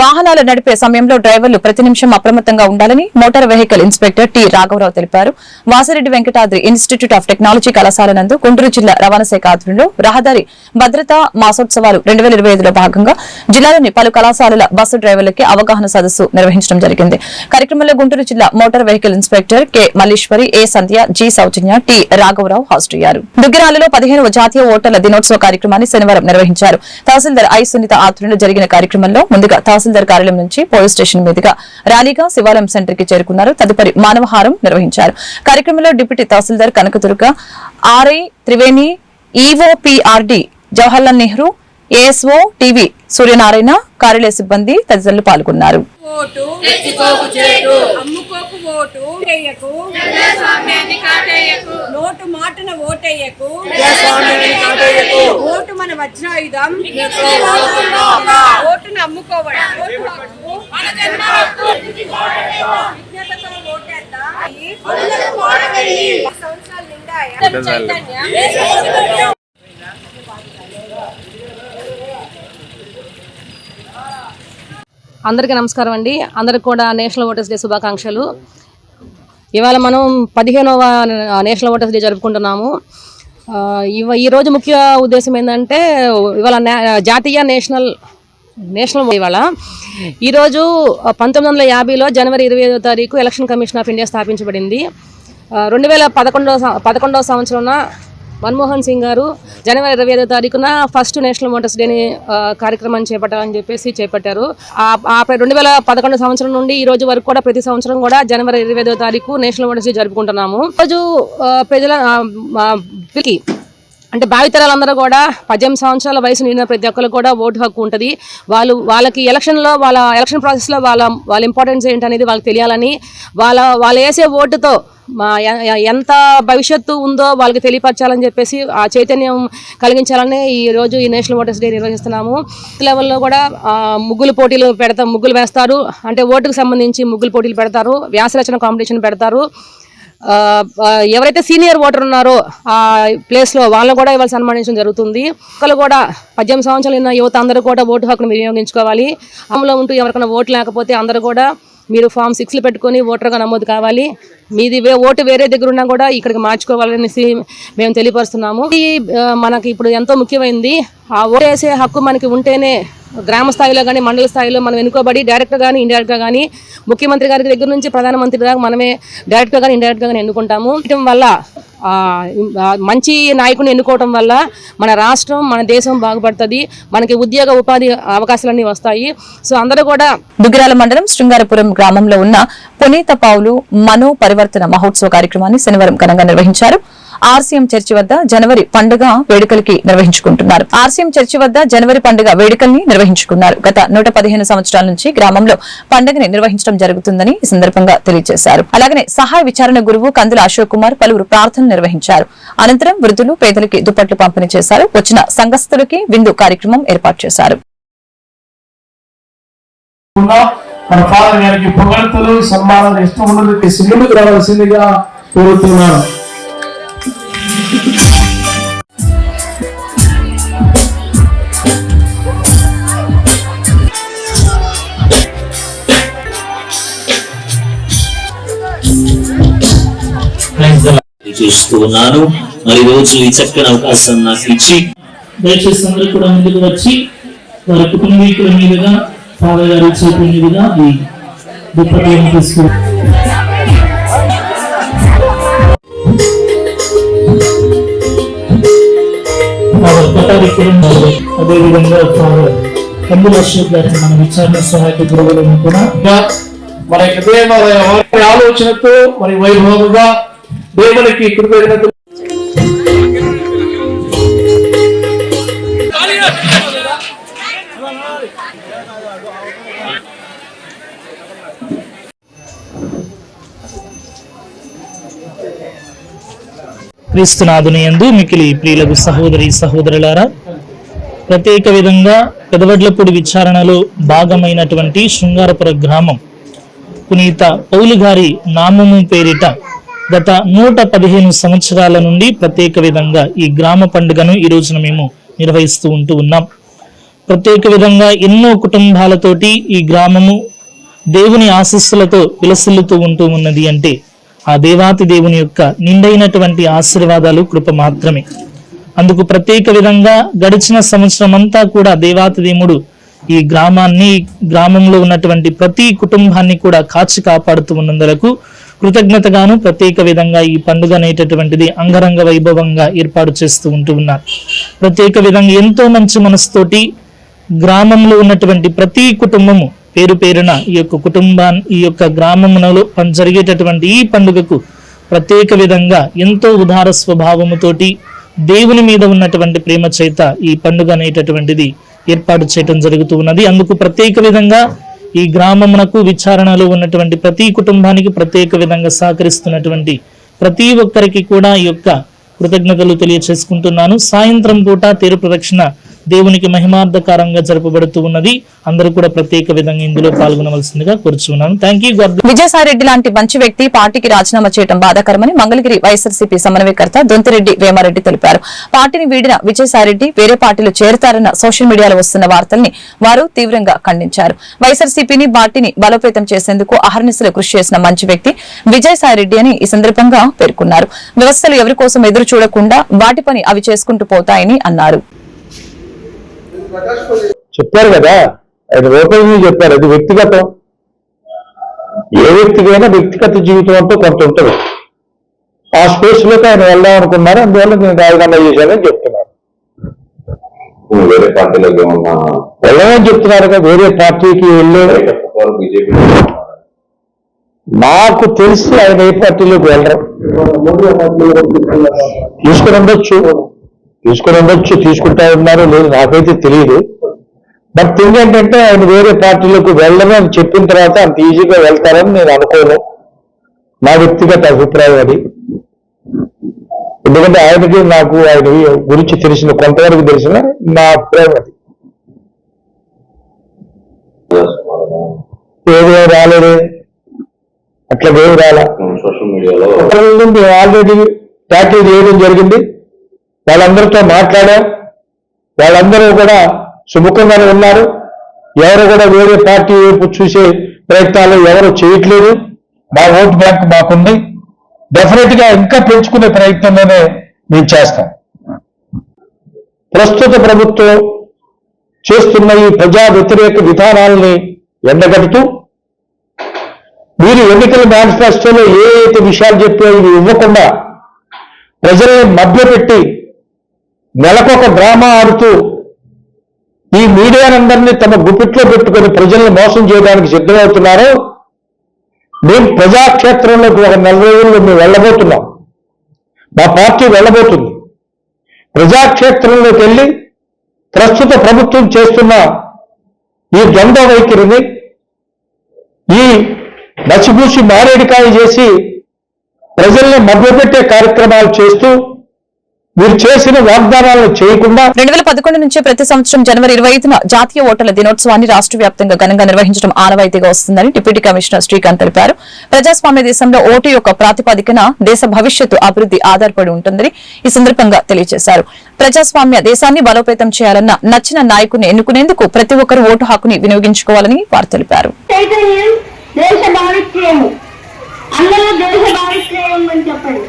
వాహనాలు నడిపే సమయంలో డ్రైవర్లు ప్రతి నిమిషం అప్రమత్తంగా ఉండాలని మోటార్ వెహికల్ ఇన్స్పెక్టర్ టి రాఘవరావు తెలిపారు. Vasireddy Venkatadri institute of technology కళాశాల నందు గుంటూరు జిల్లా రవాణా శాఖ ఆధ్వర్యంలో రహదారి భద్రతా మాసోత్సవాలు రెండు వేల ఇరవై ఐదులో భాగంగా జిల్లాలోని పలు కళాశాలల బస్సు డ్రైవర్లకి అవగాహన సదస్సు నిర్వహించడం జరిగింది. కార్యక్రమంలో గుంటూరు జిల్లా motor vehicle inspector K Malleswari A Sandhya G Soujanya T రాఘవరావు హాజరయ్యారు దుగ్గిరాలలో పదిహేనవ జాతీయ ఓటర్ల దినోత్సవ కార్యక్రమాన్ని శనివారం నిర్వహించారు. తహసీల్దార్ ఐ సునీత ఆధ్వర్యంలో జరిగిన కార్యక్రమంలో ముందుగా తహసీల్దార్ కార్యాలయం నుంచి పోలీస్ స్టేషన్ మీదుగా ర్యాలీగా శివాలయం సెంటర్కి చేరుకున్నారు. తదుపరి మానవహారం నిర్వహించారు. కార్యక్రమంలో deputy tahsildar Kanakadurga RI Triveni EOPRD Jawaharlal Nehru ASO TV Suryanarayana కార్యాలయ సిబ్బంది తదితరులు పాల్గొన్నారు. ఓటు అమ్ముకోకు ఓటు వేయకు. నోటు మాటన ఓటేయకు. ఓటు మన వజ్రాయుధం. ఓటును అమ్ముకోవడం. సంవత్సరాలు? చైతన్య అందరికీ నమస్కారం అండి. అందరికి కూడా నేషనల్ ఓటర్స్ డే శుభాకాంక్షలు. ఇవాళ మనం పదిహేనవ నేషనల్ ఓటర్స్ డే జరుపుకుంటున్నాము. ఇవ ఈరోజు ముఖ్య ఉద్దేశం ఏంటంటే ఇవాళ నే- జాతీయ నేషనల్ నేషనల్ ఇవాళ. ఈరోజు పంతొమ్మిది వందల యాభైలో జనవరి ఇరవై ఐదో తారీఖు ఎలక్షన్ కమిషన్ ఆఫ్ ఇండియా స్థాపించబడింది. రెండు వేల పదకొండవ సం- పదకొండవ సంవత్సరంలో మన్మోహన్ సింగ్ గారు జనవరి ఇరవై ఐదో తారీఖున ఫస్ట్ నేషనల్ మోటార్స్ డేని కార్యక్రమాన్ని చేపట్టాలని చెప్పేసి చేపట్టారు. ఆ- రెండు వేల పదకొండు సంవత్సరం నుండి ఈ రోజు వరకు కూడా ప్రతి సంవత్సరం కూడా జనవరి ఇరవై ఐదో తారీఖు నేషనల్ మోటార్స్ డే జరుపుకుంటున్నాము. రోజు ప్రజల ఆ, అంటే భావితరాలందరూ కూడా పద్దెనిమిది సంవత్సరాల వయసు నిండిన ప్రతి ఒక్కరు కూడా ఓటు హక్కు ఉంటుంది. వాళ్ళు వాళ్ళకి ఎలక్షన్లో వాళ్ళ ఎలక్షన్ ప్రాసెస్లో వాళ్ళ వాళ్ళ ఇంపార్టెన్స్ ఏంటనేది వాళ్ళకి తెలియాలని వాళ్ళ వాళ్ళు వేసే ఓటుతో మా ఎంత భవిష్యత్తు ఉందో వాళ్ళకి తెలియపరచాలని చెప్పేసి ఆ చైతన్యం కలిగించాలని ఈరోజు ఈ నేషనల్ ఓటర్స్ డే నిర్వహిస్తున్నాము. లెవెల్లో కూడా ముగ్గులు పోటీలు పెడతాం ముగ్గులు వేస్తారు. అంటే ఓటుకు సంబంధించి ముగ్గులు పోటీలు పెడతారు. వ్యాసరచన కాంపిటీషన్ పెడతారు. ఎవరైతే సీనియర్ ఓటర్ ఉన్నారో ఆ ప్లేస్లో వాళ్ళని కూడా ఇవాళ సన్మానించడం జరుగుతుంది. ఒకళ్ళు కూడా పద్దెనిమిది సంవత్సరాలు ఉన్న యువత అందరూ కూడా ఓటు హక్కును వినియోగించుకోవాలి. అమలో ఉంటూ ఎవరికైనా ఓటు లేకపోతే అందరూ కూడా మీరు ఫామ్ సిక్స్లు పెట్టుకొని ఓటర్గా నమోదు కావాలి. మీది వే ఓటు వేరే దగ్గర ఉన్నా కూడా ఇక్కడికి మార్చుకోవాలనేసి మేము తెలియపరుస్తున్నాము. ఇది మనకి ఇప్పుడు ఎంతో ముఖ్యమైనది ఆ ఓటు వేసే హక్కు మనకి ఉంటేనే గ్రామ స్థాయిలో కానీ మండల స్థాయిలో మనం ఎన్నుకోబడి డైరెక్ట్గా కానీ ఇండైరెక్ట్గా కానీ ముఖ్యమంత్రి గారి దగ్గర నుంచి ప్రధానమంత్రి దాకా మనమే డైరెక్ట్గా కానీ ఇండైరెక్ట్గా కానీ ఎన్నుకుంటాము. వీటి వల్ల మంచి నాయకుని ఎన్నుకోవటం వల్ల మన రాష్ట్రం మన దేశం బాగుపడుతుంది. మనకి ఉద్యోగ ఉపాధి అవకాశాలన్నీ వస్తాయి. సో అందరూ కూడా దుగ్గిరాల మండలం శృంగారపురం గ్రామంలో ఉన్న పునీత పావులు మనో పరివర్తన మహోత్సవ కార్యక్రమాన్ని శనివారం ఘనంగా నిర్వహించారు. ఆర్సీఎం చర్చి వద్ద జనవరి పండుగ వేడుకలకి నిర్వహించుకుంటున్నారు. ఆర్సీఎం చర్చి వద్ద జనవరి పండుగ వేడుకల్ని నిర్వహించుకున్నారు. గత నూట సంవత్సరాల నుంచి గ్రామంలో పండుగని నిర్వహించడం జరుగుతుందని ఈ సందర్భంగా తెలియజేశారు. అలాగనే సహాయ విచారణ గురువు కందుల అశోక్ కుమార్ పలువురు ప్రార్థనలు నిర్వహించారు. అనంతరం వృద్ధులు పేదలకి దుప్పట్లు పంపిణీ చేశారు. వచ్చిన సంఘస్థులకి విందు కార్యక్రమం ఏర్పాటు చేశారు. మన ఫాదర్ గారికి పొగడతలు సన్మానాలు ఇష్టం ఉన్నది ముందుకు రావాల్సిందిగా కోరుతున్నాను. చేస్తూ ఉన్నాను మరి రోజు ఈ చక్కని అవకాశం నాకు ఇచ్చి దయచేసి అందరూ కూడా ముందుకు వచ్చి వారి కుటుంబీకుల మీదుగా ఫాదర్ గారు చేతుల మీదుగా ఈ దుఃఖం తీసుకుని అదేవిధంగా ఫాదర్ కందుల అశోక్ గారిని మన విచారణ సహాయక గురువులను కూడా మన యొక్క ఆలోచనతో మరి వైభవంగా దేవునికి కృతజ్ఞతలు క్రీస్తునాథుని యందు మికిలి ప్రియులకు సహోదరి సహోదరులారా ప్రత్యేక విధంగా పెదవడ్లపూడి విచారణలో భాగమైనటువంటి శృంగారపుర గ్రామం పునీత పౌలు గారి నామము పేరిట గత నూట పదిహేను సంవత్సరాల నుండి ప్రత్యేక విధంగా ఈ గ్రామ పండుగను ఈ రోజున మేము నిర్వహిస్తూ ఉంటూ ఉన్నాం. ప్రత్యేక విధంగా ఎన్నో కుటుంబాలతోటి ఈ గ్రామము దేవుని ఆశీస్సులతో విలసిల్లుతూ ఉంటూ ఉన్నది అంటే ఆ దేవాతి దేవుని యొక్క నిండైనటువంటి ఆశీర్వాదాలు కృప మాత్రమే. అందుకు ప్రత్యేక విధంగా గడిచిన సంవత్సరం అంతా కూడా దేవాతి దేవుడు ఈ గ్రామాన్ని గ్రామంలో ఉన్నటువంటి ప్రతి కుటుంబాన్ని కూడా కాచి కాపాడుతూ ఉన్నందులకు కృతజ్ఞతగాను ప్రత్యేక విధంగా ఈ పండుగ అనేటటువంటిది అంగరంగ వైభవంగా ఏర్పాటు చేస్తూ ఉంటూ ఉన్నారు. ప్రత్యేక విధంగా ఎంతో మంచి మనసుతోటి గ్రామంలో ఉన్నటువంటి ప్రతి కుటుంబము పేరు పేరున ఈ యొక్క కుటుంబాన్ని ఈ యొక్క గ్రామమునలో జరిగేటటువంటి ఈ పండుగకు ప్రత్యేక విధంగా ఎంతో ఉదార స్వభావముతోటి దేవుని మీద ఉన్నటువంటి ప్రేమ చేత ఈ పండుగ అనేటటువంటిది ఏర్పాటు చేయటం జరుగుతూ ఉన్నది. అందుకు ప్రత్యేక విధంగా ఈ గ్రామమునకు విచారణలో ఉన్నటువంటి ప్రతి కుటుంబానికి ప్రత్యేక విధంగా సహకరిస్తున్నటువంటి ప్రతి ఒక్కరికి కూడా ఈ యొక్క కృతజ్ఞతలు తెలియచేసుకుంటున్నాను. సాయంత్రం పూట తేరు ప్రదక్షిణ దేవునికి మహిమార్థకారంగా జరపబడుతూ ఉన్నది. అందరూ కూడా ప్రత్యేక విధంగా ఇందులో పాల్గొనవలసిందిగా కోరుచున్నాను. థ్యాంక్ యూ విజయసాయిరెడ్డి లాంటి మంచి వ్యక్తి పార్టీకి రాజీనామా చేయడం బాధాకరమని మంగళగిరి వైఎస్ఆర్సీపీ సమన్వయకర్త దొంతిరెడ్డి వేమారెడ్డి తెలిపారు. పార్టీని వీడిన విజయసాయిరెడ్డి వేరే పార్టీలో చేరతారన్న సోషల్ మీడియాలో వస్తున్న వార్తల్ని వారు తీవ్రంగా ఖండించారు. వైఎస్ఆర్సీపీని పార్టీని బలోపేతం చేసేందుకు అహర్నిశలు కృషి చేసిన మంచి వ్యక్తి విజయసాయిరెడ్డి అని ఈ సందర్భంగా పేర్కొన్నారు. వ్యవస్థలు ఎవరి కోసం ఎదురు చూడకుండా వాటి పని అవి చేసుకుంటూ పోతాయని అన్నారు. చెప్పారు కదా. ఆయన ఓపెన్ చెప్పారు. అది వ్యక్తిగతం. ఏ వ్యక్తికైనా వ్యక్తిగత జీవితం అంటూ కొంత ఉంటుంది. ఆ స్పేస్లోకి ఆయన వెళ్దాం అనుకున్నారు. అందువల్ల నేను రాజీనామా చేశానని చెప్తున్నారు. వేరే పార్టీలోకి ఏమన్నా వెళ్ళమని చెప్తున్నారు కదా. వేరే పార్టీకి వెళ్ళే బీజేపీ నాకు తెలిసి ఆయన ఏ పార్టీలోకి వెళ్ళరు. తీసుకుని ఉండొచ్చు. తీసుకుని ఉండొచ్చు తీసుకుంటా ఉన్నారు లేదు నాకైతే తెలియదు బట్ థింగ్ ఏంటంటే ఆయన వేరే పార్టీలోకి వెళ్ళరు అని చెప్పిన తర్వాత అంత ఈజీగా వెళ్తారని నేను అనుకోను. నా వ్యక్తిగత అభిప్రాయం అది. ఎందుకంటే ఆయనకి నాకు ఆయన గురించి తెలిసిన కొంతవరకు తెలిసిన నా అభిప్రాయం అది. ఏదో రాలేదే. అట్లా రాలా. సోషల్ మీడియాలో ఆల్రెడీ ట్యాకిల్ చేయడం జరిగింది. వాళ్ళందరితో మాట్లాడాం. వాళ్ళందరూ కూడా సుముఖంగానే ఉన్నారు. ఎవరు కూడా వేరే పార్టీ వైపు చూసే ప్రయత్నాలు ఎవరు చేయట్లేదు. మా ఓట్ బ్యాంక్ మాకుంది. డెఫినెట్గా ఇంకా పెంచుకునే ప్రయత్నంలోనే మేము చేస్తాం. ప్రస్తుత ప్రభుత్వం చేస్తున్న ఈ ప్రజా వ్యతిరేక విధానాలని ఎండగడుతూ మీరు ఎన్నికల మేనిఫెస్టోలో ఏ అయితే విషయాలు చెప్పారో ఇవి ఇవ్వకుండా ప్రజల్ని మభ్యపెట్టి నెలకొక డ్రామా ఆడుతూ ఈ మీడియానందరినీ తమ గుప్పిట్లో పెట్టుకొని ప్రజల్ని మోసం చేయడానికి సిద్ధమవుతున్నారో. మేము ప్రజాక్షేత్రంలోకి ఒక నెల రోజుల్లో మేము వెళ్ళబోతున్నాం. మా పార్టీ వెళ్ళబోతుంది. ప్రజాక్షేత్రంలోకి వెళ్ళి ప్రస్తుత ప్రభుత్వం చేస్తున్న ఈ ద్వంద్వ వైఖరిని ఈ మసిపూసి మారేడికాయ చేసి ప్రజల్ని మభ్యపెట్టే కార్యక్రమాలు చేస్తూ మీరు చేసిన వాగ్దానాలను చేయకుండా రెండు వేల పదకొండు నుంచి ప్రతి సంవత్సరం జనవరి ఇరవై ఐదున జాతీయ ఓటర్ల దినోత్సవాన్ని రాష్ట్ర వ్యాప్తంగా ఘనంగా నిర్వహించడం ఆనవాయితీగా వస్తుందని డిప్యూటీ కమిషనర్ శ్రీకాంత్ తెలిపారు. ప్రజాస్వామ్య దేశంలో ఓటు యొక్క ప్రాతిపదికన దేశ భవిష్యత్తు అభివృద్ధి ఆధారపడి ఉంటుందని ఈ సందర్భంగా తెలియజేశారు. ప్రజాస్వామ్య దేశాన్ని బలోపేతం చేయాలన్న నచ్చిన నాయకుని ఎన్నుకునేందుకు ప్రతి ఒక్కరూ ఓటు హక్కుని వినియోగించుకోవాలని వారు తెలిపారు. చైతన్యం దేశ భావిత్రయం అందరూ దేశ భావిత్రయం అని చెప్పండి.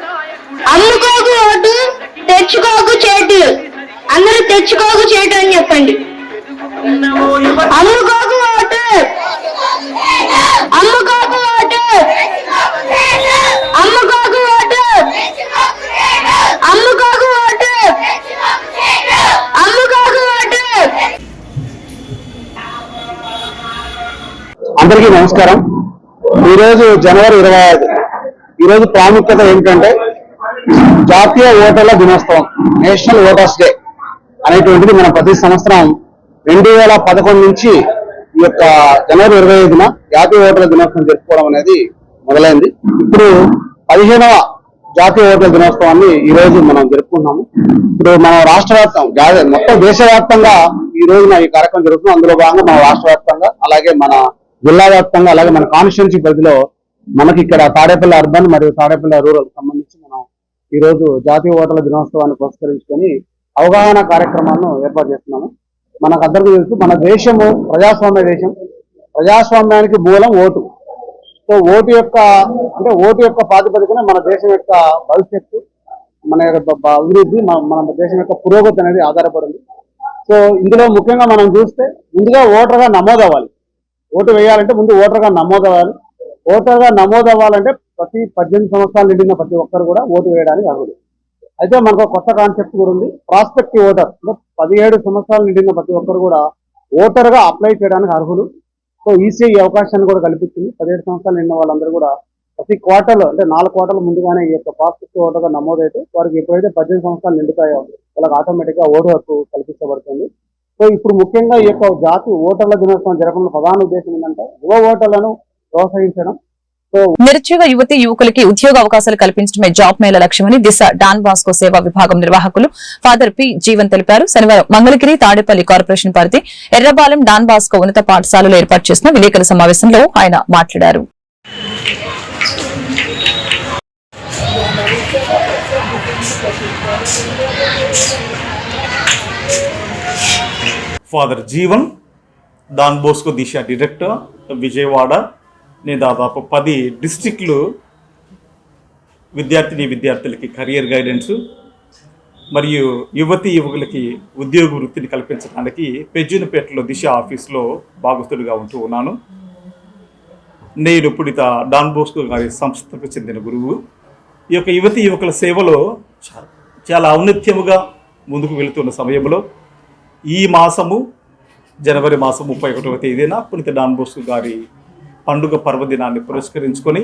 అమ్ముకోకు ఓటు తెచ్చుకోకు చేటు. అందరూ తెచ్చుకోకు చేటు అని చెప్పండి. అమ్ముకోకు ఓటు అమ్ముకోకు ఓటు అమ్ముకోకు ఓటు అమ్ముకోకు ఓటు అమ్ముకోకు ఓటు. అందరికీ నమస్కారం. ఈరోజు జనవరి ఇరవై ఐదు. ఈరోజు ప్రాముఖ్యత ఏంటంటే జాతీయ ఓటర్ల దినోత్సవం నేషనల్ ఓటర్స్ డే అనేటువంటిది మనం ప్రతి సంవత్సరం రెండు వేల పదకొండు నుంచి ఈ యొక్క జనవరి ఇరవై ఐదున జాతీయ ఓటర్ల దినోత్సవం జరుపుకోవడం అనేది మొదలైంది. ఇప్పుడు పదిహేనవ జాతీయ ఓటర్ల దినోత్సవాన్ని ఈ రోజు మనం జరుపుకుంటున్నాము. ఇప్పుడు మన రాష్ట్ర వ్యాప్తం మొత్తం దేశవ్యాప్తంగా ఈ రోజున ఈ కార్యక్రమం జరుగుతుంది. అందులో భాగంగా మన రాష్ట్ర వ్యాప్తంగా అలాగే మన జిల్లా వ్యాప్తంగా అలాగే మన కాన్స్టిట్యున్సీ పరిధిలో మనకి ఇక్కడ తాడేపల్లి అర్బన్ మరియు తాడేపల్లి రూరల్ సంబంధించి ఈరోజు జాతీయ ఓటర్ల దినోత్సవాన్ని పురస్కరించుకొని అవగాహన కార్యక్రమాలను ఏర్పాటు చేస్తున్నాము మనకు అందరికీ తెలుసు మన దేశము ప్రజాస్వామ్య దేశం. ప్రజాస్వామ్యానికి మూలం ఓటు. సో ఓటు యొక్క అంటే ఓటు యొక్క ప్రాతిపదికన మన దేశం యొక్క భవిష్యత్తు మన యొక్క అభివృద్ధి మన మన దేశం యొక్క పురోగతి అనేది ఆధారపడింది. సో ఇందులో ముఖ్యంగా మనం చూస్తే ముందుగా ఓటర్గా నమోదు అవ్వాలి ఓటు వేయాలంటే ముందు ఓటర్గా నమోదవ్వాలి. ఓటర్గా నమోదు అవ్వాలంటే ప్రతి పద్దెనిమిది సంవత్సరాలు నిండిన ప్రతి ఒక్కరు కూడా ఓటు వేయడానికి అర్హులు. అయితే మనకు ఒక కొత్త కాన్సెప్ట్ కూడా ఉంది. ప్రాస్పెక్టివ్ ఓటర్ అంటే పదిహేడు సంవత్సరాలు నిండిన ప్రతి ఒక్కరు కూడా ఓటర్గా అప్లై చేయడానికి అర్హులు. సో ఈసీఐ ఈ అవకాశాన్ని కూడా కల్పించింది పదిహేడు సంవత్సరాలు నిండిన వాళ్ళందరూ కూడా ప్రతి క్వార్టర్లో అంటే నాలుగు క్వార్టర్ల ముందుగానే ఈ యొక్క ప్రాస్పెక్టివ్ ఓటర్గా నమోదైతే వారికి ఎప్పుడైతే పద్దెనిమిది సంవత్సరాలు నిండుతాయో వాళ్ళకి ఆటోమేటిక్గా ఓటు హక్కు కల్పించబడుతుంది. సో ఇప్పుడు ముఖ్యంగా ఈ యొక్క జాతి ఓటర్ల దినోత్సవం జరగడం ప్రధాన ఉద్దేశం ఏంటంటే యువ ఓటర్లను ప్రోత్సహించడం నిరుద్యోగ యువతి యువకులకి ఉద్యోగ అవకాశాలు కల్పించడమే జాబ్ మేళ లక్ష్యమని దిశ డాన్ బాస్కో సేవా విభాగం నిర్వాహకులు ఫాదర్ పి జీవన్ తెలిపారు. శనివారం మంగళగిరి తాడేపల్లి కార్పొరేషన్ పరిధి ఎర్రబాలెం డాన్ బాస్కో ఉన్నత పాఠశాలలో ఏర్పాటు చేసిన విలేకరుల సమావేశంలో ఆయన మాట్లాడారు. Father Jeevan Don Bosco Disha director Vijayawada. నేను దాదాపు పది డిస్టిక్లు విద్యార్థిని విద్యార్థులకి కెరియర్ గైడెన్స్ మరియు యువతి యువకులకి ఉద్యోగ వృత్తిని కల్పించడానికి పెజ్జునపేటలో దిశ ఆఫీస్లో భాగస్థుడిగా ఉంటూ ఉన్నాను. నేను ఇప్పుడు డాన్ బోస్కో గారి సంస్థకు చెందిన గురువు. ఈ యొక్క యువతి యువకుల సేవలో చాలా ఔన్నత్యముగా ముందుకు వెళుతున్న సమయంలో ఈ మాసము జనవరి మాసం ముప్పై ఒకటవ తేదీన పుణిత డాన్బోస్కు గారి పండుగ పర్వదినాన్ని పురస్కరించుకొని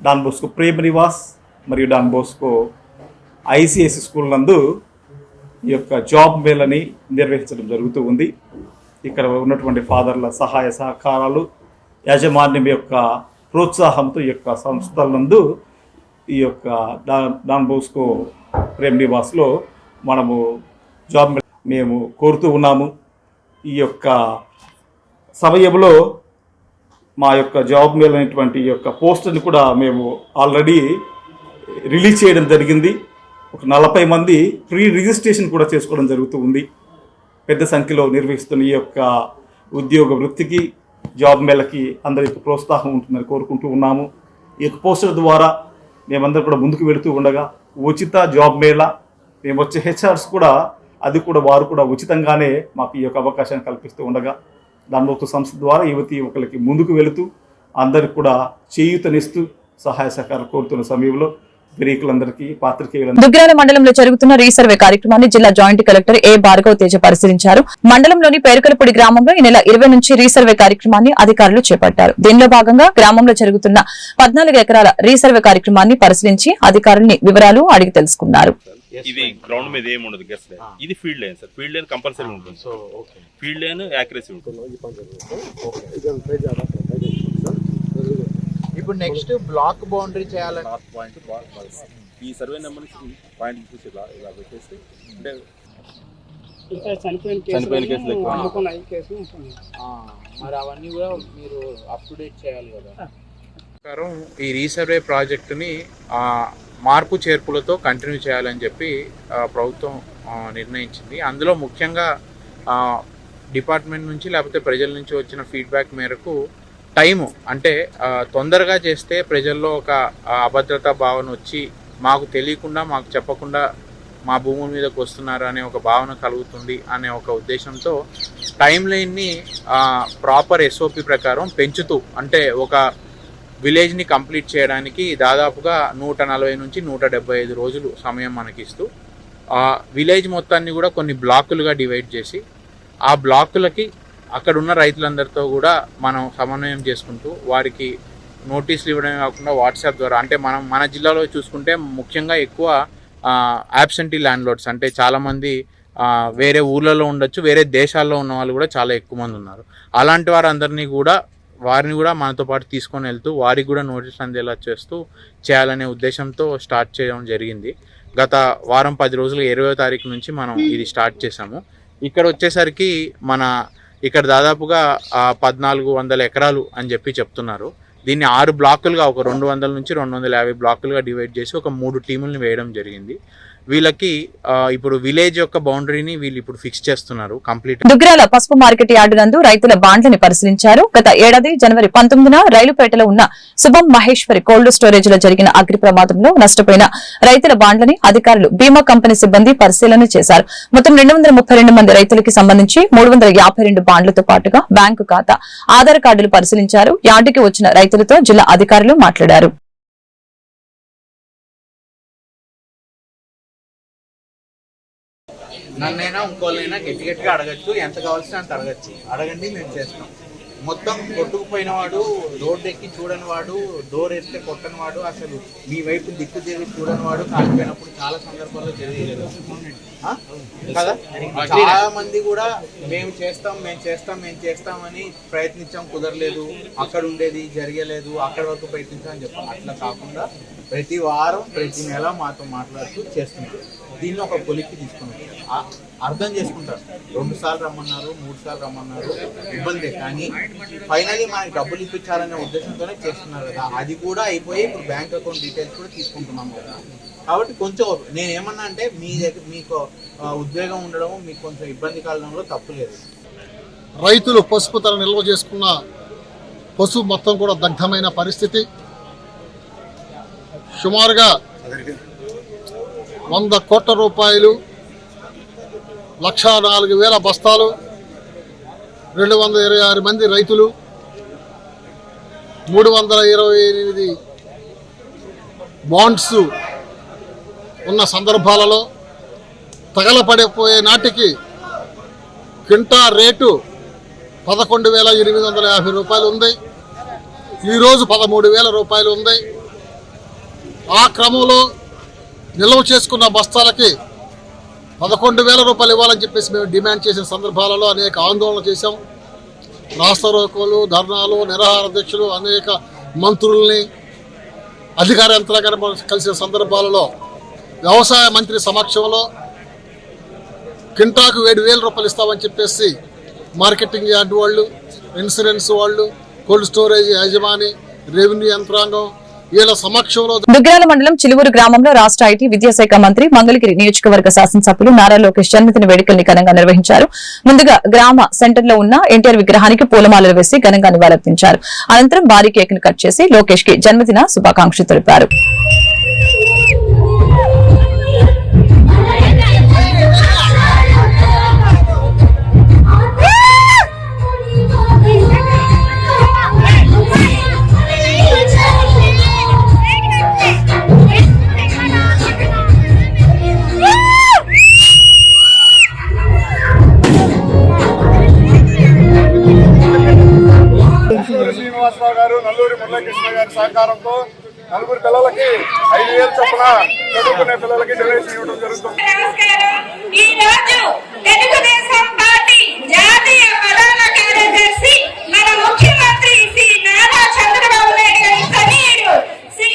డాన్ బోస్కో ప్రేమ నివాస్ మరియు డాన్ బోస్కో ఐసిఎస్సి స్కూల్ నందు ఈ యొక్క జాబ్ మేళని నిర్వహించడం జరుగుతూ ఉంది. ఇక్కడ ఉన్నటువంటి ఫాదర్ల సహాయ సహకారాలు యాజమాన్యం యొక్క ప్రోత్సాహంతో ఈ యొక్క సంస్థల నందు ఈ యొక్క డా డాన్ బోస్కో ప్రేమ్ నివాస్లో మనము జాబ్ మేము కోరుతూ ఉన్నాము. ఈ యొక్క సమయంలో మా యొక్క జాబ్ మేలైనటువంటి ఈ యొక్క పోస్టర్ని కూడా మేము ఆల్రెడీ రిలీజ్ చేయడం జరిగింది. ఒక నలభై మంది ప్రీ రిజిస్ట్రేషన్ కూడా చేసుకోవడం జరుగుతూ ఉంది. పెద్ద సంఖ్యలో నిర్వహిస్తున్న ఈ యొక్క ఉద్యోగ వృత్తికి జాబ్ మేళకి అందరికి ప్రోత్సాహం ఉంటుందని కోరుకుంటూ ఉన్నాము. ఈ యొక్క పోస్టర్ ద్వారా మేమందరం కూడా ముందుకు వెళుతూ ఉండగా ఉచిత జాబ్ మేళ మేము వచ్చే హెచ్ఆర్స్ కూడా అది కూడా వారు కూడా ఉచితంగానే మాకు ఈ యొక్క అవకాశాన్ని కల్పిస్తూ ఉండగా దానిలో సంస్థ ద్వారా యువతి యువకులకి ముందుకు వెళుతూ అందరికి కూడా చేయూతనిస్తూ సహాయ సహకారాలు కోరుతున్న సమయంలో విరేకులందరికీ దుగ్గిరాల మండలంలో జరుగుతున్న రీసర్వే కార్యక్రమాన్ని జిల్లా joint collector A Bhargav Teja పరిశీలించారు. మండలంలోని పేరుకలపూడి గ్రామంలో ఈ నెల ఇరవై నుంచి రీసర్వే కార్యక్రమాన్ని అధికారులు చేపట్టారు. దీనిలో భాగంగా గ్రామంలో జరుగుతున్న పద్నాలుగు ఎకరాల రీసర్వే కార్యక్రమాన్ని పరిశీలించి అధికారుల్ని వివరాలు అడిగి తెలుసుకున్నారు. ఇది గ్రౌండ్ మీద ఏమి ఉండదు గెస్ట్ లైన్ ఇది field line sir field line compulsory ఉంటుంది. సో ఫీల్డ్ లైన్ యాక్యురసీ ఉంటుంది. ఇప్పుడు నెక్స్ట్ బ్లాక్ బౌండరీ చేయాలని నార్త్ పాయింట్ ఈ సర్వే నెంబర్ పాయింట్ చూసి ఇలా ఇలా పెట్టేస్తే అంటే చనిపోయిన చనిపోయిన కేసులు ఎక్కువ. అమ్ముకున్న ఐదు కేసులు ఉంటుంది. మరి అవన్నీ కూడా మీరు అప్ టు డేట్ చేయాలి కదా. ప్రకారం ఈ రీసర్వే ప్రాజెక్టుని ఆ, మార్పు చేర్పులతో కంటిన్యూ చేయాలని చెప్పి ఆ, ప్రభుత్వం ఆ, నిర్ణయించింది. అందులో ముఖ్యంగా ఆ, డిపార్ట్మెంట్ నుంచి లేకపోతే ప్రజల నుంచి వచ్చిన ఫీడ్బ్యాక్ మేరకు టైము అంటే తొందరగా చేస్తే ప్రజల్లో ఒక అభద్రతా భావన వచ్చి మాకు తెలియకుండా మాకు చెప్పకుండా మా భూముల మీదకి వస్తున్నారు అనే ఒక భావన కలుగుతుంది అనే ఒక ఉద్దేశంతో టైం లైన్ని ప్రాపర్ ఎస్ఓపి ప్రకారం పెంచుతూ అంటే ఒక విలేజ్ని కంప్లీట్ చేయడానికి దాదాపుగా నూట నలభై నుంచి నూట డెబ్బై ఐదు రోజులు సమయం మనకిస్తూ విలేజ్ మొత్తాన్ని కూడా కొన్ని బ్లాకులుగా డివైడ్ చేసి ఆ బ్లాకులకి అక్కడ ఉన్న రైతులందరితో కూడా మనం సమన్వయం చేసుకుంటూ వారికి నోటీసులు ఇవ్వడమే కాకుండా వాట్సాప్ ద్వారా అంటే మనం మన జిల్లాలో చూసుకుంటే ముఖ్యంగా ఎక్కువ యాబ్సెంటీ ల్యాండ్ లోడ్స్ అంటే చాలామంది వేరే ఊర్లలో ఉండొచ్చు వేరే దేశాల్లో ఉన్న వాళ్ళు కూడా చాలా ఎక్కువ మంది ఉన్నారు. అలాంటి వారందరినీ కూడా వారిని కూడా మనతో పాటు తీసుకొని వెళ్తూ వారికి కూడా నోటీస్ అందేలా చేస్తూ చేయాలనే ఉద్దేశంతో స్టార్ట్ చేయడం జరిగింది. గత వారం పది రోజులు ఇరవై తారీఖు నుంచి మనం ఇది స్టార్ట్ చేసాము ఇక్కడ వచ్చేసరికి మన ఇక్కడ దాదాపుగా పద్నాలుగు వందల ఎకరాలు అని చెప్పి చెప్తున్నారు. దీన్ని ఆరు బ్లాకులుగా ఒక రెండు వందల నుంచి రెండు వందల యాభై బ్లాకులుగా డివైడ్ చేసి ఒక మూడు టీముల్ని వేయడం జరిగింది. వీళ్ళకి ఇప్పుడు విలేజ్ యొక్క బౌండరీని వీళ్ళు ఇప్పుడు ఫిక్స్ చేస్తున్నారు కంప్లీట్. దుగ్గిరాల పసుపు మార్కెట్ యార్డు నందు రైతుల బాండ్లని పరిశీలించారు. గత ఏడాది జనవరి పంతొమ్మిదిన రైలుపేటలో ఉన్న శుభం మహేశ్వరి కోల్డ్ స్టోరేజ్లో జరిగిన అగ్ని ప్రమాదంలో నష్టపోయిన రైతుల బాండ్లని అధికారులు బీమా కంపెనీ సిబ్బంది పరిశీలన చేశారు. మొత్తం రెండు మంది రైతులకి సంబంధించి మూడు బాండ్లతో పాటుగా బ్యాంకు ఖాతా ఆధార్ కార్డులు పరిశీలించారు. యార్డుకి వచ్చిన రైతులతో జిల్లా అధికారులు మాట్లాడారు. నన్నైనా ఇంకోళ్ళైనా గట్టి గట్టిగా అడగచ్చు ఎంత కావాల్సిన అంత అడగచ్చు. అడగండి మేము చేస్తాం. మొత్తం కొట్టుకుపోయిన వాడు రోడ్డు ఎక్కి చూడని వాడు డోర్ వేస్తే కొట్టని వాడు అసలు మీ వైపు దిక్కు తిరిగి చూడని వాడు కాలిపోయినప్పుడు చాలా సందర్భాల్లో జరిగేది కదా? చాలా మంది కూడా మేము చేస్తాం మేము చేస్తాం మేము చేస్తామని ప్రయత్నించాం కుదరలేదు. అక్కడ ఉండేది జరగలేదు అక్కడ వరకు ప్రయత్నించామని చెప్పాం. అట్లా కాకుండా ప్రతి వారం ప్రతి నెల మాతో మాట్లాడుతూ చేస్తున్నాం. దీన్ని ఒక కొలిక్కి తీసుకున్నాం. అర్థం చేసుకుంటారు. రెండు సార్లు రమ్మన్నారు మూడు సార్లు రమ్మన్నారు ఇబ్బంది. కానీ ఫైనలీ మనకి డబ్బులు ఇప్పించాలనే ఉద్దేశంతోనే చేస్తున్నారు కదా. అది కూడా అయిపోయి ఇప్పుడు బ్యాంక్ అకౌంట్ డీటెయిల్స్ కూడా తీసుకుంటున్నాము కదా. కాబట్టి కొంచెం నేను ఏమన్నా అంటే మీ దగ్గర మీకు ఉద్వేగం ఉండడం మీకు కొంచెం ఇబ్బంది కలగడంలో తప్పులేదు రైతులు పసుపు ధర నిల్వ చేసుకున్న పసుపు మొత్తం కూడా దగ్ధమైన పరిస్థితి. సుమారుగా వంద కోట్ల రూపాయలు లక్షా నాలుగు వేల బస్తాలు రెండు వందల ఇరవై ఆరు మంది రైతులు మూడు వందల ఇరవై ఎనిమిది బాండ్స్ ఉన్న సందర్భాలలో తగలపడిపోయే నాటికి క్వింటా రేటు పదకొండు వేల ఎనిమిది వందల యాభై రూపాయలు ఉంది. ఈరోజు పదమూడు వేల రూపాయలు ఉంది. ఆ క్రమంలో నిల్వ చేసుకున్న బస్తాలకి పదకొండు వేల రూపాయలు ఇవ్వాలని చెప్పేసి మేము డిమాండ్ చేసిన సందర్భాలలో అనేక ఆందోళన చేశాం. రాస్తారోకోలు ధర్నాలు నిరాహార దీక్షలు అనేక మంత్రుల్ని అధికార యంత్రాంగాన్ని కలిసిన సందర్భాలలో వ్యవసాయ మంత్రి సమక్షంలో కింటాకు ఏడు వేల రూపాయలు ఇస్తామని చెప్పేసి మార్కెటింగ్ యార్డ్ వాళ్ళు ఇన్సూరెన్స్ వాళ్ళు కోల్డ్ స్టోరేజ్ యజమాని రెవెన్యూ యంత్రాంగం దుగ్గిరాల మండలం చిలువూరు గ్రామంలో రాష్ట్ర ఐటీ విద్యాశాఖ మంత్రి మంగళగిరి నియోజకవర్గ శాసనసభ్యులు నారా లోకేష్ జన్మదిన వేడుకల్ని ఘనంగా నిర్వహించారు. ముందుగా గ్రామ సెంటర్లో ఉన్న ఎన్టీఆర్ విగ్రహానికి పూలమాలలు వేసి ఘనంగా నివాళులర్పించారు. అనంతరం భారీ కేక్ను కట్ చేసి లోకేష్కి జన్మదిన శుభాకాంక్షలు తెలిపారు. శ్రీనివాసరావు గారు నల్లూరి మురళీకృష్ణ గారి సహకారంతో నలుగురు పిల్లలకి ఐదు వేలు చొప్పున చదువుకునే పిల్లలకి డొనేషన్ ఇవ్వడం జరుగుతుంది. తెలుగుదేశం పార్టీ జాతీయ ప్రధాన కార్యదర్శి మన ముఖ్యమంత్రి శ్రీ నారా చంద్రబాబు నాయుడు గారి శ్రీ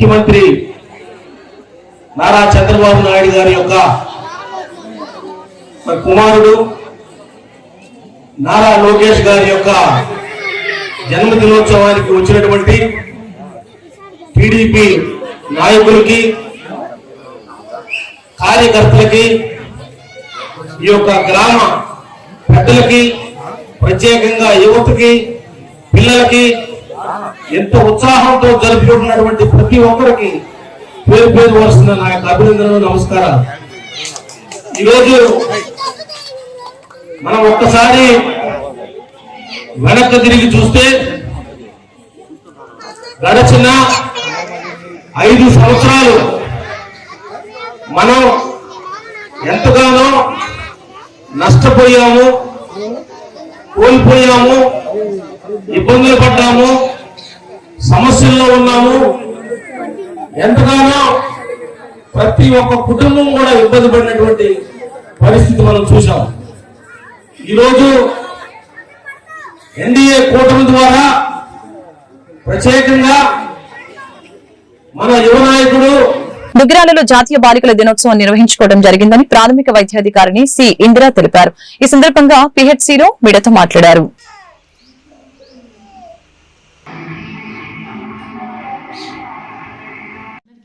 ముఖ్యమంత్రి నారా చంద్రబాబు నాయుడు గారి యొక్క కుమారుడు నారా లోకేష్ గారి యొక్క జన్మదినోత్సవానికి వచ్చినటువంటి టీడీపీ నాయకులకి కార్యకర్తలకి ఈ యొక్క గ్రామ పెద్దలకి ప్రత్యేకంగా యువతకి పిల్లలకి ఎంత ఉత్సాహంతో జరుపుకుంటున్నటువంటి ప్రతి ఒక్కరికి పేరు పేరు వస్తున్న నా యొక్క అభినందనలు నమస్కారాలు. ఈరోజు మనం ఒక్కసారి వెనక్కి తిరిగి చూస్తే గడచిన ఐదు సంవత్సరాలు మనం ఎంతగానో నష్టపోయాము కోల్పోయాము ఇబ్బందులు పడ్డాము సమస్యల్లో ఉన్నాము. ఎంతగానో ప్రతి ఒక్క కుటుంబం కూడా ఇబ్బంది పడినటువంటి పరిస్థితి మనం చూసాం ఈరోజు ఎన్డీఏ కూటమి ద్వారా ప్రత్యేకంగా మన యువ నాయకుడు దుగ్గిరాలలో జాతీయ బాలికల దినోత్సవం నిర్వహించుకోవడం జరిగిందని ప్రాథమిక వైద్యాధికారిని సి ఇందిరా తెలిపారు. ఈ సందర్భంగా పిహెచ్సిలో మిడత మాట్లాడారు.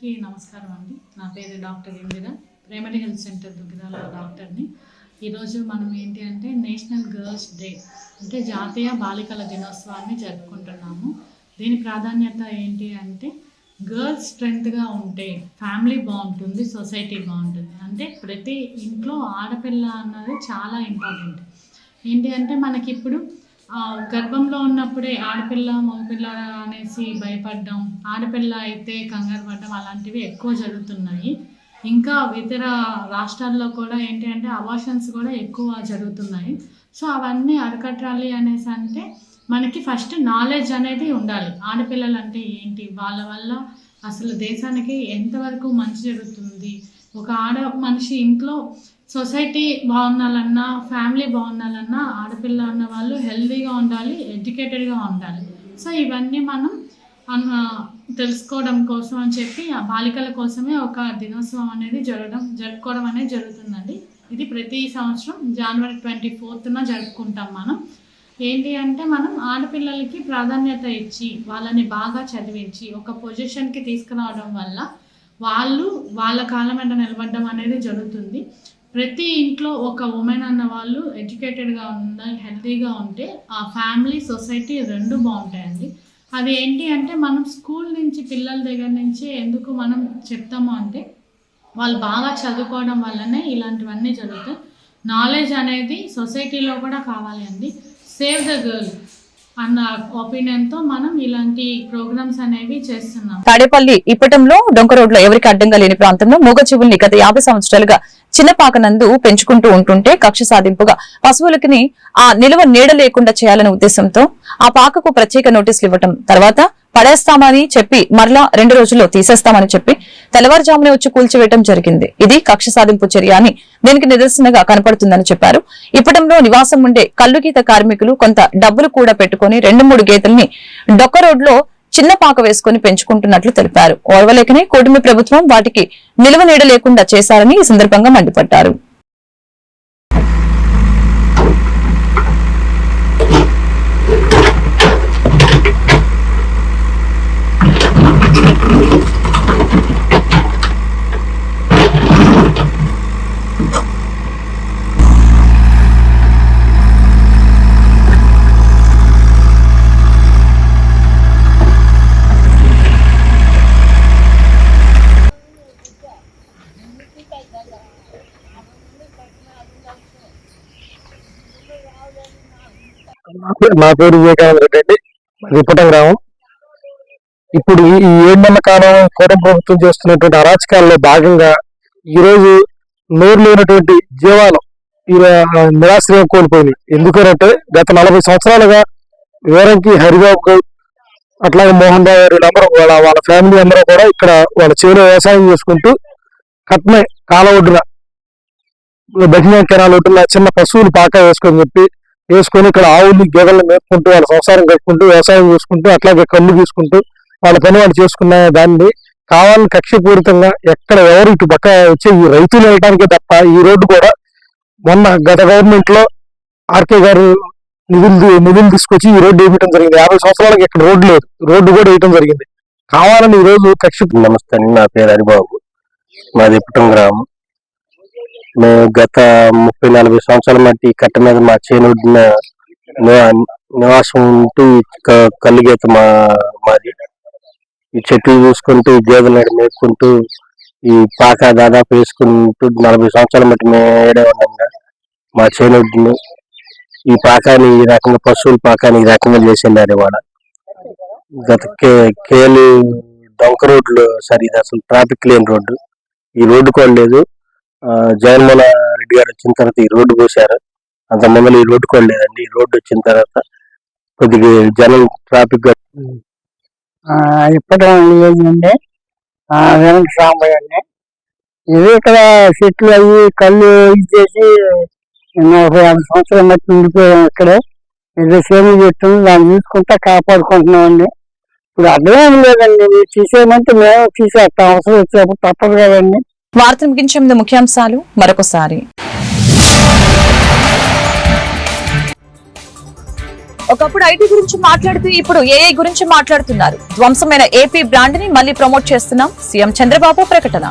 అందరికీ నమస్కారం అండి. నా పేరు doctor Indira. Primary health centre Duggirala డాక్టర్ని. ఈరోజు మనం ఏంటి అంటే నేషనల్ గర్ల్స్ డే అంటే జాతీయ బాలికల దినోత్సవాన్ని జరుపుకుంటున్నాము. దీని ప్రాధాన్యత ఏంటి అంటే గర్ల్స్ స్ట్రెంగ్త్గా ఉంటే ఫ్యామిలీ బాగుంటుంది సొసైటీ బాగుంటుంది. అంటే ప్రతి ఇంట్లో ఆడపిల్ల అన్నది చాలా ఇంపార్టెంట్. ఏంటి అంటే మనకి ఇప్పుడు గర్భంలో ఉన్నప్పుడే ఆడపిల్ల మగపిల్ల అనేసి భయపడడం ఆడపిల్ల అయితే కంగారు పడడం అలాంటివి ఎక్కువ జరుగుతున్నాయి. ఇంకా ఇతర రాష్ట్రాల్లో కూడా ఏంటి అంటే అబార్షన్స్ కూడా ఎక్కువ జరుగుతున్నాయి. సో అవన్నీ అరికట్టాలి అనేసి అంటే మనకి ఫస్ట్ నాలెడ్జ్ అనేది ఉండాలి. ఆడపిల్లలు అంటే ఏంటి? వాళ్ళ వల్ల అసలు దేశానికి ఎంతవరకు మంచి జరుగుతుంది? ఒక ఆడ మనిషి ఇంట్లో సొసైటీ బాగుండాలన్నా ఫ్యామిలీ బాగుండాలన్నా ఆడపిల్ల అన్న వాళ్ళు హెల్తీగా ఉండాలి ఎడ్యుకేటెడ్గా ఉండాలి. సో ఇవన్నీ మనం తెలుసుకోవడం కోసం అని చెప్పి ఆ బాలికల కోసమే ఒక దినోత్సవం అనేది జరగడం జరుపుకోవడం అనేది జరుగుతుందండి. ఇది ప్రతి సంవత్సరం జనవరి ట్వంటీ ఫోర్త్న జరుపుకుంటాం మనం. ఏంటి అంటే మనం ఆడపిల్లలకి ప్రాధాన్యత ఇచ్చి వాళ్ళని బాగా చదివించి ఒక పొజిషన్కి తీసుకురావడం వల్ల వాళ్ళు వాళ్ళ కాలం వెంట నిలబడడం అనేది జరుగుతుంది. ప్రతి ఇంట్లో ఒక ఉమెన్ అన్న వాళ్ళు ఎడ్యుకేటెడ్గా ఉండాలి హెల్తీగా ఉంటే ఆ ఫ్యామిలీ సొసైటీ రెండు బాగుంటాయండి. అది ఏంటి అంటే మనం స్కూల్ నుంచి పిల్లల దగ్గర నుంచి ఎందుకు మనం చెప్తాము అంటే వాళ్ళు బాగా చదువుకోవడం వల్లనే ఇలాంటివన్నీ జరుగుతాయి. నాలెడ్జ్ అనేది సొసైటీలో కూడా కావాలి అండి. సేవ్ ద గర్ల్ అన్న ఒపీనియన్తో మనం ఇలాంటి ప్రోగ్రామ్స్ అనేవి చేస్తున్నాం. తాడేపల్లి ఇప్పటంలో డొంక రోడ్లో ఎవరికి అడ్డంగా లేని ప్రాంతంలో మూగ చెవుల్ని గత యాభై సంవత్సరాలుగా చిన్నపాకనందు పెంచుకుంటూ ఉంటుంటే కక్ష సాధింపుగా పశువులకి ఆ నిలువ నీడ లేకుండా చేయాలనే ఉద్దేశంతో ఆ పాకకు ప్రత్యేక నోటీసులు ఇవ్వటం తర్వాత పడేస్తామని చెప్పి మరలా రెండు రోజుల్లో తీసేస్తామని చెప్పి తెల్లవారుజామునే వచ్చి కూల్చివేయటం జరిగింది. ఇది కక్ష సాధింపు చర్య అని దీనికి నిదర్శనగా కనపడుతుందని చెప్పారు. ఇప్పటంలో నివాసం ఉండే కల్లుగీత కార్మికులు కొంత డబ్బులు కూడా పెట్టుకుని రెండు మూడు గీతల్ని డొక్క రోడ్లో చిన్న పాక వేసుకుని పెంచుకుంటున్నట్లు తెలిపారు. ఓర్వలేకనే కూటమి ప్రభుత్వం వాటికి నిలువ నీడ లేకుండా చేశారని ఈ సందర్భంగా మండిపడ్డారు. నా పేరు- నా పేరు వివేకానంద రెడ్డి అండి. గ్రామం. ఇప్పుడు ఈ ఈ కాలం కోటం ప్రభుత్వం చేస్తున్నటువంటి అరాచకాల్లో భాగంగా ఈరోజు నోరు లేనటువంటి జీవాలు ఈ నిరాశ్రయం కోల్పోయినాయి. ఎందుకంటే గత నలభై సంవత్సరాలుగా వేరంకి హరిబాబు గౌడ్ అట్లాగే మోహన్ రావు గారు వీళ్ళందరూ వాళ్ళ వాళ్ళ ఫ్యామిలీ అందరూ కూడా ఇక్కడ వాళ్ళ చేలో వ్యవసాయం చేసుకుంటూ కట్నే కాల ఒడ్డున బహిమ కెనాల ఒడ్డున చిన్న పశువులు పాక వేసుకొని చెప్పి వేసుకొని ఇక్కడ ఆవులు గేదెలను మేపుకుంటూ వాళ్ళ సంసారం కట్టుకుంటూ వ్యవసాయం చేసుకుంటూ అట్లాగే కళ్ళు తీసుకుంటూ వాళ్ళ పని వాళ్ళు చేసుకున్న దాన్ని కావాలని కక్షపూరితంగా ఎక్కడ ఎవరు ఇటు పక్క వచ్చే ఈ రైతులు వెళ్ళడానికే తప్ప ఈ రోడ్డు కూడా మొన్న గత గవర్నమెంట్లో ఆర్కే గారు నిధులు నిధులు తీసుకొచ్చి ఈ రోడ్డు వేయటం జరిగింది. యాభై సంవత్సరాలకు ఇక్కడ రోడ్డు లేదు. రోడ్డు కూడా వేయటం జరిగింది. కావాలని ఈ రోజు కక్ష నమస్తే అండి. నా పేరు హరిబాబు. మాది ఇప్పటం గ్రామం. మేము గత ముప్పై నలభై సంవత్సరాల మట్టి ఈ కట్ట మీద మా చేనుడిన నివాసం ఉంటూ ఈ క- మా మాది. ఈ చెట్లు చూసుకుంటూ గేదెలు మేపుకుంటూ ఈ పాక దాదాపు వేసుకుంటూ నలభై సంవత్సరాల మట్టి మేము ఏడే ఉన్నాం మా చేనుడిని. ఈ పాకాన్ని ఈ రకంగా పశువుల పాకాన్ని ఈ రకంగా చేసిండారు ఇవాళ. గత కే కేలు డొంక రోడ్లు సరే ఇది అసలు ట్రాఫిక్ లేని రోడ్డు. ఈ రోడ్డు కూడా లేదు. జగన్మోహన్ రెడ్డి గారు వచ్చిన తర్వాత ఈ రోడ్డు పోశారు. అంత ముందు ఈ రోడ్డు కూడా లేదండి. ఈ రోడ్డు వచ్చిన తర్వాత కొద్దిగా జనం ట్రాఫిక్ ఇప్పటి ఏంటంటే వెనక సాంబయ్య అండి ఇది ఇక్కడ చెట్లు అవి కళ్ళు ఇచ్చేసి ఒక యాభై సంవత్సరాల మట్టి ఉండిపోయాం ఇక్కడే. ఏదో సేవ చెట్టు దాన్ని చూసుకుంటా కాపాడుకుంటున్నాం అండి ఇప్పుడు అర్థమేం లేదండి. తీసేయమంటే మేము తీసేస్తాం. అవసరం వచ్చేప్పుడు తప్పదు కదండి. వార్త ముగించే ముందు ముఖ్యాంశాలు మరొకసారి. ఒకప్పుడు ఐటీ గురించి మాట్లాడుతూ ఇప్పుడు ఏఐ గురించి మాట్లాడుతున్నారు. ధ్వంసమైన ఏపీ బ్రాండ్ని మళ్ళీ ప్రమోట్ చేస్తున్నాం. సీఎం చంద్రబాబు ప్రకటన.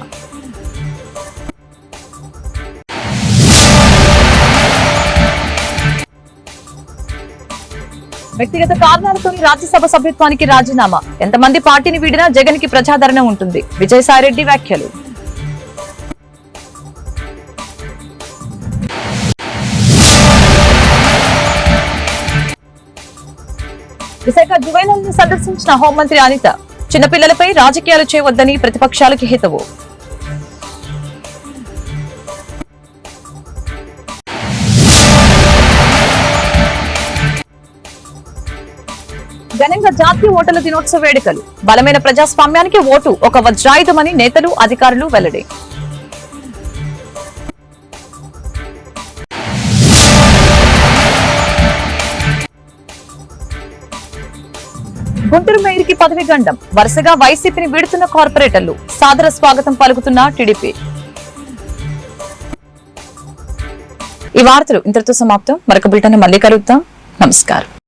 వ్యక్తిగత కారణాలతో రాజ్యసభ సభ్యత్వానికి రాజీనామా. ఎంతమంది పార్టీని వీడినా జగన్కి ప్రజాదరణ ఉంటుంది. విజయసాయిరెడ్డి వ్యాఖ్యలు. విశాఖ జువైనల్ను సందర్శించిన హోంమంత్రి అనిత చిన్నపిల్లలపై రాజకీయాలు చేయవద్దని ప్రతిపక్షాలకు హితవు. ఘనంగా జాతీయ ఓటర్ల దినోత్సవ వేడుకలు. బలమైన ప్రజాస్వామ్యానికి ఓటు ఒక వజ్రాయుధమని నేతలు అధికారులు వెల్లడి. పదవి గండం. వరుసగా వైసీపీని వీడుతున్న కార్పొరేటర్లు. సాదర స్వాగతం పలుకుతున్న టీడీపీ. ఈ వార్తలు ఇంతటితో సమాప్తం. మరొక బిల్టన్ మళ్ళీ కలుగుతాం నమస్కారం.